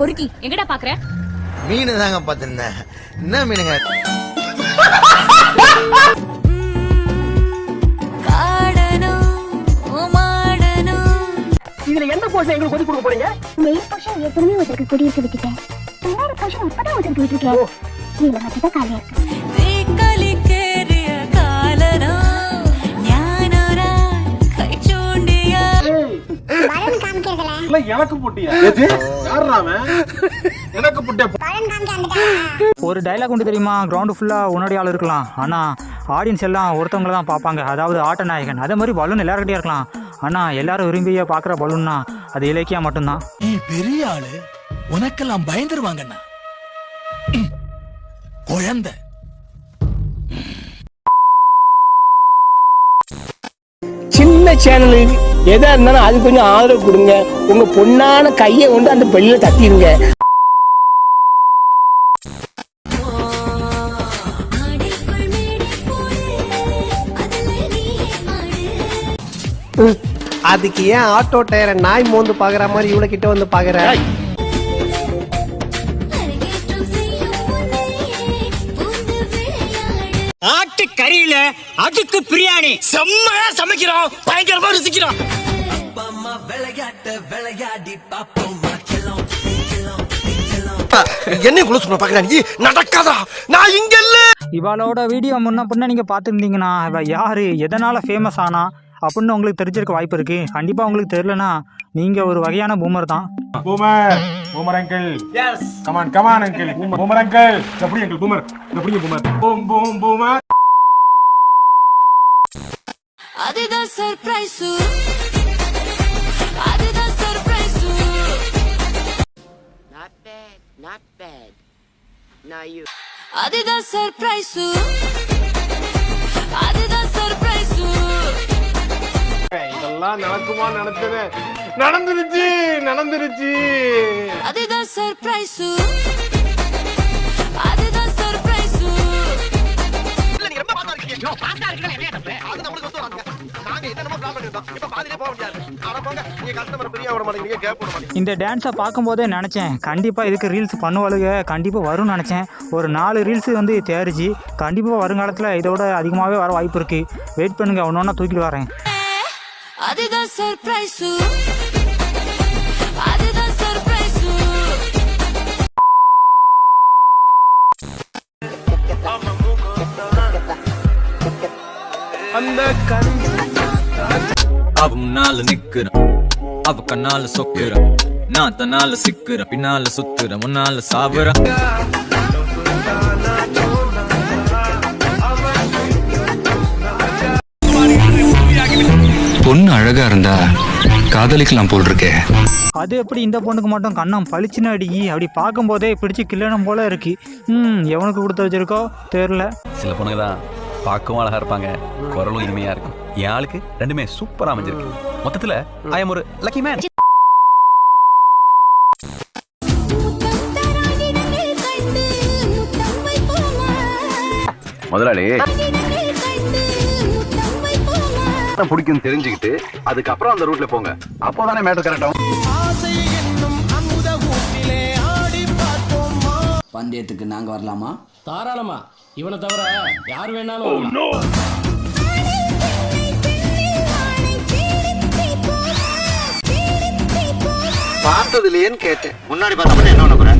பொறுக்கி எங்கடா பாக்குற? மீன் தாங்க பார்த்திருந்தேன். என்ன மீனுங்க? இதுல எந்த போர்ஷன் எங்களுக்கு ஒதுக்கி கொடுக்க போறீங்க? மெயின் போர்ஷன் ஏற்கனவே ஒருத்தருக்கு குடியிருக்க விட்டுட்டேன். ரெண்டாவது போர்ஷன் இப்பதான் ஒருத்தருக்கு விட்டுருக்கேன் இதுல மட்டும் தான் காலியா இருக்கு எனக்கு புட்டியா? எனக்கு புட்டியா ஒரு டைலாக் உண்டு தெரியுமா? கிரவுண்டு ஃபுல்லாக உன்னோடைய ஆள் இருக்கலாம். ஆனால் ஆடியன்ஸ் எல்லாம் ஒருத்தவங்கள தான் பார்ப்பாங்க. அதாவது ஆட்ட நாயகன் அதே மாதிரி பலூன் எல்லாருக்கிட்டே இருக்கலாம். ஆனால் எல்லாரும் விரும்பிய பார்க்குற பலூன்னா அது இலக்கியா மட்டும்தான். நீ பெரிய ஆளு. உனக்கெல்லாம் பயந்துருவாங்கண்ணா. குழந்தை. சின்ன சேனல் எதா இருந்தாலும் அது கொஞ்சம் ஆதரவு கொடுங்க. உங்க பொண்ணான கையை கொண்டு அந்த பெல்லில தட்டிடுங்க. அதுக்கு ஏன் ஆட்டோ டயரை நாய் மோந்து பாக்குற மாதிரி இவ்வளவு கிட்ட வந்து பாக்குற? கறியில அதுக்கு பிரியாணி. செம்மையா சமைக்கிறோம் பயங்கரமா ருசிக்கிறோம் என்ன நீ? நடக்காதா நான் இங்க இல்ல. இவளோட வீடியோ முன்ன பின்ன நீங்கள் பார்த்துருந்தீங்கன்னா இவள் யார்? எதனால் ஃபேமஸ் ஆனா? அப்படின்னு உங்களுக்கு தெரிஞ்சிருக்க வாய்ப்பு இருக்குது கண்டிப்பாக உங்களுக்கு தெரிலனா நீங்கள் ஒரு வகையான பூமர் தான். Boomer boomer uncle yes come on come on uncle boomer uncle எப்படி அங்கிள் பூமர் எப்படி பூமர் பூம் பூம் பூமர் அதுதான் சர்ப்ரைஸ் அதுதான் surprise Not bad, not bad. Now you. அதுதான் சர்ப்ரைஸ் அதுதான் சர்ப்ரைஸ் இதெல்லாம் நடக்குமா நடந்தது நடந்துருச்சு நடந்துருச்சு. அதுதான் சர்ப்ரைஸ் அதுதான் சர்ப்ரைஸ் இந்த டான்ஸை பார்க்கும்போதே நினச்சேன். கண்டிப்பாக இதுக்கு ரீல்ஸ் பண்ணுவாளுங்க கண்டிப்பாக வரும்னு நினச்சேன். ஒரு நாலு ரீல்ஸ் வந்து தேறிச்சு கண்டிப்பாக வருங்காலத்தில் இதோட அதிகமாகவே வர வாய்ப்பு இருக்குது வெயிட் பண்ணுங்க ஒன்று ஒன்றா தூக்கிட்டு வரேன். அதுதான் சர்ப்ரைஸ் அவ முன்னால நிக்கிறேன் அவ கண்ணால சொக்குறேன் நான் தன்னால சிக்குறேன் பின்னால சுத்துறேன் முன்னால சாவுறேன் பொண்ணு அழகா இருந்தா காதலிக்கலாம் போல் இருக்கே அது எப்படி இந்த பொண்ணுக்கு மட்டும் கண்ணம் பளிச்சுன்னு அடிக்கி அப்படி பார்க்கும்போதே பிடிச்சி கிள்ளணும் போல இருக்கு. ம் எவனுக்கு கொடுத்து வச்சிருக்கோ? தெரில சில பொண்ணுங்க தான் பார்க்கவும் அழகா இருப்பாங்க. குரலும் இனிமையா இருக்கும். என் ஆளுக்கு ரெண்டுமே சூப்பரா அமைஞ்சிருக்கு. மொத்தத்துல ஐ எம் ஒரு லக்கி மேன் முதலாளி. பிடிக்கும் தெரிஞ்சுக்கிட்டு அதுக்கப்புறம் அந்த ரூட்ல போங்க. அப்போதானே மேட்டர் கரெக்டாகும் பந்தயத்துக்கு நாங்க வரலாமா? தாராளமா. இவனை தவிர யார் வேணாலும் பார்த்ததுலயேன்னு கேட்டேன். முன்னாடி பார்த்தா மட்டும் என்ன பண்ண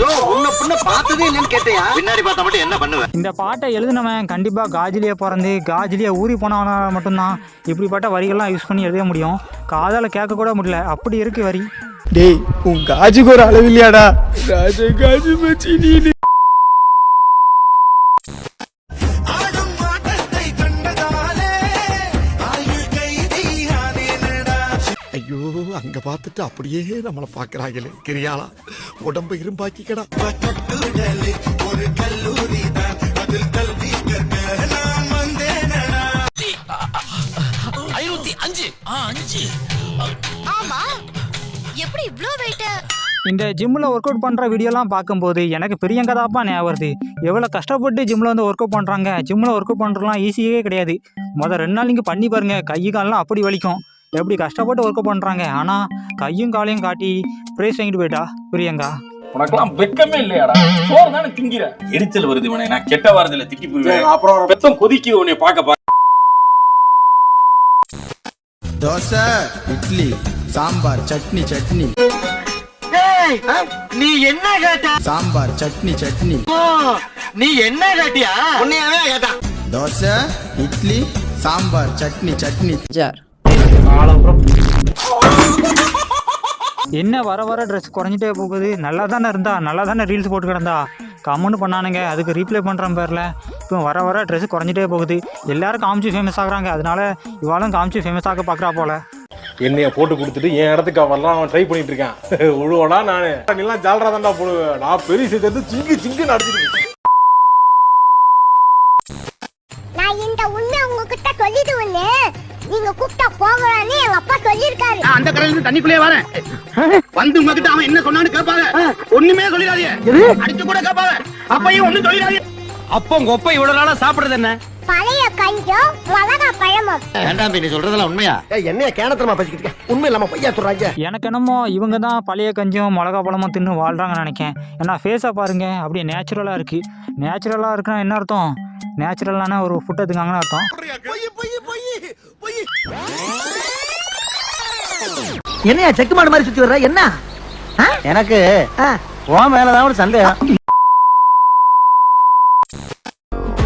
யோ உன்ன புண்ண பார்த்ததே இல்லைன்னு கேட்டியா? பின்னாடி பார்த்தா மட்டும் என்ன பண்ணுவேன்? இந்த பாட்டை எழுதினவன் கண்டிப்பாக காஜிலியே பிறந்து காஜிலியே ஊறி போனவனால மட்டும்தான். இப்படிப்பட்ட வரிகள்லாம் யூஸ் பண்ணி எழுத முடியும். காதால் கேட்க கூட முடியல. அப்படி இருக்கு வரி. டேய் உன் காஜுக்கு ஒரு அளவு இல்லையாடா? ராஜ காஜு மச்சி நீ பார்த்துட்டு அப்படியே நம்மளை பாக்குறாங்களே கிரியாளா உடம்பு இரும்பாக்கிக்கடா. ஐநூத்தி அஞ்சு. ஆ அஞ்சு. ஆமா. எப்படி இவ்ளோ வெயிட் இந்த ஜிம்மில் ஒர்க் அவுட் பண்ணுற வீடியோலாம் பார்க்கும்போது எனக்கு பிரியங்கா தாப்பா ஞாபகம் வருது எவ்வளோ கஷ்டப்பட்டு ஜிம்மில் வந்து ஒர்க் அவுட் பண்ணுறாங்க ஜிம்மில் ஒர்க் அவுட் பண்ணுறதுலாம் ஈஸியே கிடையாது. மொதல் ரெண்டு நாள் நீங்கள் பண்ணி பாருங்கள் கை கால்லாம் அப்படி வலிக்கும். எப்படி கஷ்டப்பட்டு ஒர்க் பண்ணுறாங்க ஆனால் கையும் காலையும் காட்டி ப்ரைஸ் வாங்கிட்டு போயிட்டா பிரியங்கா? உனக்கெல்லாம் வெக்கமே இல்லையாடா? சோறு தானே திங்கிற? எரிச்சல் வருது உனே நான் கெட்ட வாரத்துல திட்டி போயிடுவேன். அப்புறம் பெத்தம் கொதிக்குது உன்னை பார்க்க தோசை இட்லி சாம்பார் சட்னி சட்னி. நீ என்ன கேட்ட? சாம்பார் சட்னி சட்னி. நீ என்ன கேட்டியா? உன்னையாவே கேட்டா தோசை இட்லி சாம்பார் சட்னி சட்னி. என்ன வர வர ட்ரெஸ் குறைஞ்சிட்டே போகுது. நல்லா தானே இருந்தா நல்லா தானே ரீல்ஸ் போட்டு கிடந்தா கம்முன்னு பண்ணானுங்க. அதுக்கு ரீப்ளே பண்ணுறேன் பேரில். இப்போ வர வர ட்ரெஸ் குறைஞ்சிட்டே போகுது. எல்லாரும் காமிச்சு ஃபேமஸ் ஆகுறாங்க. அதனால இவாளும் காமிச்சு ஃபேமஸ் ஆக பார்க்குறா போல. என்னைய போட்டு கொடுத்துட்டு என் இடத்துக்கு அவன்லாம் அவன் ட்ரை பண்ணிட்டு இருக்கான். உழுவடா நானு. நீலாம் ஜாலரா தான்டா போடுவேன் நான் பெரிய சேர்த்து சிங்கு சிங்கு நடத்திட்டு அந்த கடையில இருந்து தண்ணிக்குள்ளே வரேன். வந்து உங்ககிட்ட அவன் என்ன சொன்னான்னு கேட்பாங்க. ஒண்ணுமே சொல்லிடாதீங்க. அடிச்சு கூட கேட்பாங்க. அப்பையும் ஒண்ணும் சொல்லிடாதீங்க. அப்போ உங்க ஒப்ப இவ்வளவு நாளா சாப்பிடுறது என்ன? பழைய கஞ்சம் மிளகா பழமும் வேண்டாம் நீ சொல்றதெல்லாம் உண்மையா? என்னைய கேனத்தனமா பேசிக்கிட்டு உண்மை இல்லாம பையா சொல்றாங்க. எனக்கு என்னமோ இவங்க தான் பழைய கஞ்சும் மிளகா பழமும் தின்னு வாழ்கிறாங்கன்னு நினைக்கேன். ஏன்னா ஃபேஸை பாருங்க அப்படியே நேச்சுரலாக இருக்குது நேச்சுரலாக இருக்குன்னா என்ன அர்த்தம்? நேச்சுரலான ஒரு ஃபுட் எடுத்துக்காங்கன்னு அர்த்தம். என்னையா செக்கு மாடு மாதிரி சுத்தி வர்ற? என்ன? எனக்கு உன் மேலதான் ஒரு சந்தேகம்.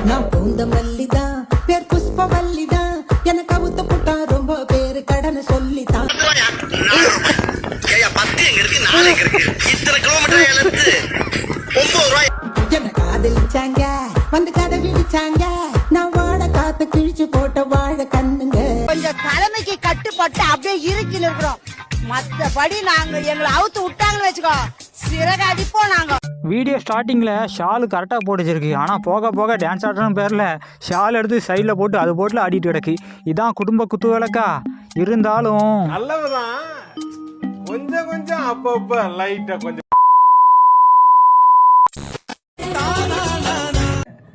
நான் பூந்த மல்லிதான் பேர் புஷ்ப மல்லிதான் எனக்கு அவுத்த புட்டா ரொம்ப பேரு கடனை சொல்லித்தான். என்ன காதலிச்சாங்க வந்து கதை விடிச்சாங்க நான் வாழ காத்து கிழிச்சு கொஞ்சம் தலைமைக்கு கட்டுப்பட்டு அப்படியே இறுக்கி நிற்கிறோம். மத்தபடி நாங்க எங்களை அவுத்து விட்டாங்கன்னு வச்சுக்கோ. சிறகு அடிப்போம் நாங்க. வீடியோ ஸ்டார்டிங்கில் ஷாலு கரெக்டாக போட்டுச்சிருக்கு ஆனால் போக போக டான்ஸ் ஆடுறன்னு பேரில் ஷால் எடுத்து சைடில் போட்டு அது போட்டில் ஆடிட்டு கிடக்கு. இதான் குடும்ப குத்து விளக்கா? இருந்தாலும். நல்லதுதான். கொஞ்சம் கொஞ்சம் அப்பப்ப லைட்டா கொஞ்சம்.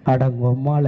அடங்கொம்மால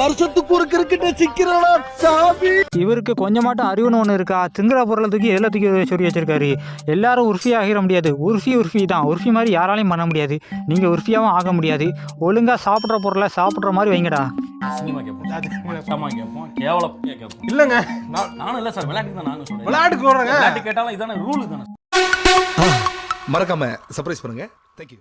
வருஷத்துக்கு ஒரு கிரிக்கெட்ட சிக்கிறடா சாமி. இவருக்கு கொஞ்சமாட்டும் அறிவுன்னு ஒன்று இருக்கா? திங்கிற பொருளை தூக்கி தூக்கி சொல்லி வச்சிருக்காரு? எல்லாரும் உருஃபி ஆகிட முடியாது. உருஃபி உருஃபி தான். உருஃபி மாதிரி யாராலையும் பண்ண முடியாது. நீங்கள் உருஃபியாவும் ஆக முடியாது. ஒழுங்காக சாப்பிட்ற பொருளை சாப்பிட்ற மாதிரி வைங்கடா. சினிமா கேட்போம் கேட்போம் கேவலம் கேட்போம் இல்லங்க. நான் நானும் இல்ல சார். விளையாட்டுக்கு தான் நானும் சொல்றேன். விளையாட்டுக்கு சொல்றேங்க விளையாட்டு கேட்டாலும் இதான ரூல் தானே. மறக்காம சர்ப்ரைஸ் பண்ணுங்க. தேங்க்யூ